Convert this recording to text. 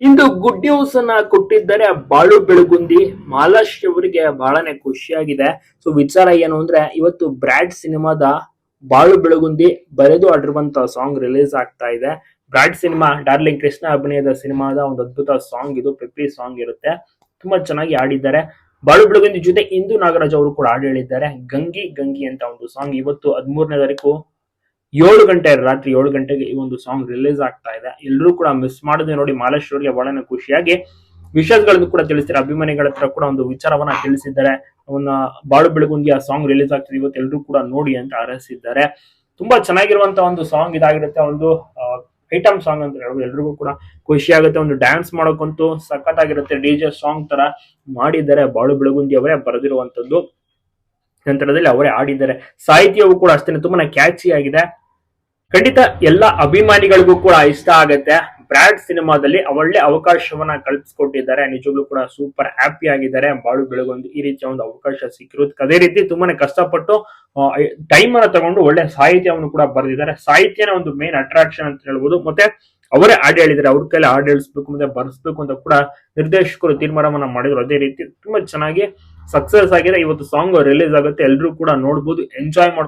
ಇಂದು good news ಅನ್ನ ಕೊಟ್ಟಿದ್ದಾರೆ ಬಾಳು ಬೆಳಗುಂದಿ. ಮಾಲಾಶ್ ಅವರಿಗೆ ಬಹಳನೇ ಖುಷಿಯಾಗಿದೆ. ಸೊ ವಿಚಾರ ಏನು ಅಂದ್ರೆ, ಇವತ್ತು ಬ್ರಾಡ್ ಸಿನಿಮಾದ ಬಾಳು ಬೆಳಗುಂದಿ ಬರೆದು ಆಡಿರುವಂತ ಸಾಂಗ್ ರಿಲೀಸ್ ಆಗ್ತಾ ಇದೆ. ಬ್ರಾಡ್ ಸಿನಿಮಾ, ಡಾರ್ಲಿಂಗ್ ಕೃಷ್ಣ ಅಭಿನಯದ ಸಿನಿಮಾದ ಒಂದು ಅದ್ಭುತ ಸಾಂಗ್ ಇದು ಪೆಪ್ಪಿ ಸಾಂಗ್ ಇರುತ್ತೆ. ತುಂಬಾ ಚೆನ್ನಾಗಿ ಆಡಿದ್ದಾರೆ ಬಾಳು ಬೆಳಗುಂದಿ ಜೊತೆ ಇಂದು ನಾಗರಾಜ್ ಅವರು ಕೂಡ ಹಾಡು ಹೇಳಿದ್ದಾರೆ ಗಂಗಿ ಗಂಗಿ ಅಂತ ಒಂದು ಸಾಂಗ್ ಇವತ್ತು ಹದಿಮೂರನೇ ತಾರೀಕು ಏಳು ಗಂಟೆ ರಾತ್ರಿ ಏಳು ಗಂಟೆಗೆ ಈ ಒಂದು ಸಾಂಗ್ ರಿಲೀಸ್ ಆಗ್ತಾ ಇದೆ. ಎಲ್ಲರೂ ಕೂಡ ಮಿಸ್ ಮಾಡದೆ ನೋಡಿ ಮಾಲೇಶ್ವರ್ ಅವರಿಗೆ ಬಹಳ ಖುಷಿಯಾಗಿ ವಿಷಯಗಳನ್ನು ಕೂಡ ತಿಳಿಸ್ತಾರೆ. ಅಭಿಮಾನಿಗಳ ಹತ್ರ ಕೂಡ ಒಂದು ವಿಚಾರವನ್ನ ತಿಳಿಸಿದ್ದಾರೆ. ಅವನ್ನ ಬಾಳು ಬೆಳಗುಂದಿ ಆ ಸಾಂಗ್ ರಿಲೀಸ್ ಆಗ್ತದೆ. ಇವತ್ತು ಎಲ್ಲರೂ ಕೂಡ ನೋಡಿ ಅಂತ ಅರಸಿದ್ದಾರೆ ತುಂಬಾ ಚೆನ್ನಾಗಿರುವಂತ ಒಂದು ಸಾಂಗ್ ಇದಾಗಿರುತ್ತೆ. ಒಂದು ಐಟಮ್ ಸಾಂಗ್ ಅಂತ ಹೇಳ್ಬೋದು. ಎಲ್ರಿಗೂ ಕೂಡ ಖುಷಿ ಆಗುತ್ತೆ ಒಂದು ಡ್ಯಾನ್ಸ್ ಮಾಡೋಕ್ಕಂತೂ ಸಖತ್ತಾಗಿರುತ್ತೆ. ಡಿ ಜೆ ಸಾಂಗ್ ತರ ಮಾಡಿದ್ದಾರೆ. ಬಾಳು ಬೆಳಗುಂದಿ ಅವರೇ ಬರೆದಿರುವಂತದ್ದು. ನಂತರದಲ್ಲಿ ಅವರೇ ಆಡಿದ್ದಾರೆ ಸಾಹಿತ್ಯವು ಕೂಡ ಅಷ್ಟೇ ತುಂಬಾನೇ ಕ್ಯಾಚಿ ಆಗಿದೆ. ಖಂಡಿತ ಎಲ್ಲ ಅಭಿಮಾನಿಗಳಿಗೂ ಕೂಡ ಇಷ್ಟ ಆಗುತ್ತೆ. ಬ್ರಾಡ್ ಸಿನಿಮಾದಲ್ಲಿ ಒಳ್ಳೆ ಅವಕಾಶವನ್ನ ಕಲ್ಪಿಸ್ಕೊಟ್ಟಿದ್ದಾರೆ. ನಿಜವಾಗ್ಲೂ ಕೂಡ ಸೂಪರ್ ಹ್ಯಾಪಿ ಆಗಿದ್ದಾರೆ. ಬಾಳು ಬೆಳಗೊಂದು ಈ ರೀತಿಯ ಒಂದು ಅವಕಾಶ ಸಿಕ್ಕಿರೋದು ಅದೇ ರೀತಿ ತುಂಬಾನೇ ಕಷ್ಟಪಟ್ಟು ಟೈಮ್ ಅನ್ನ ತಗೊಂಡು ಒಳ್ಳೆ ಸಾಹಿತ್ಯವನ್ನು ಕೂಡ ಬರೆದಿದ್ದಾರೆ. ಸಾಹಿತ್ಯನ ಒಂದು ಮೇನ್ ಅಟ್ರಾಕ್ಷನ್ ಅಂತ ಹೇಳ್ಬೋದು. ಮತ್ತೆ ಅವರೇ ಹಾಡು ಹೇಳಿದ್ದಾರೆ. ಅವ್ರ ಕೈಲಿ ಹಾಡು ಹೇಳಿಸ್ಬೇಕು, ಮತ್ತೆ ಬರ್ಸ್ಬೇಕು ಅಂತ ಕೂಡ ನಿರ್ದೇಶಕರು ತೀರ್ಮಾನವನ್ನ ಮಾಡಿದ್ರು. ಅದೇ ರೀತಿ ತುಂಬಾ ಚೆನ್ನಾಗಿ ಸಕ್ಸಸ್ ಆಗಿದೆ. ಇವತ್ತು ಸಾಂಗ್ ರಿಲೀಸ್ ಆಗುತ್ತೆ. ಎಲ್ಲರೂ ಕೂಡ ನೋಡ್ಬೋದು. ಎಂಜಾಯ್ ಮಾಡ್ಬೋದು.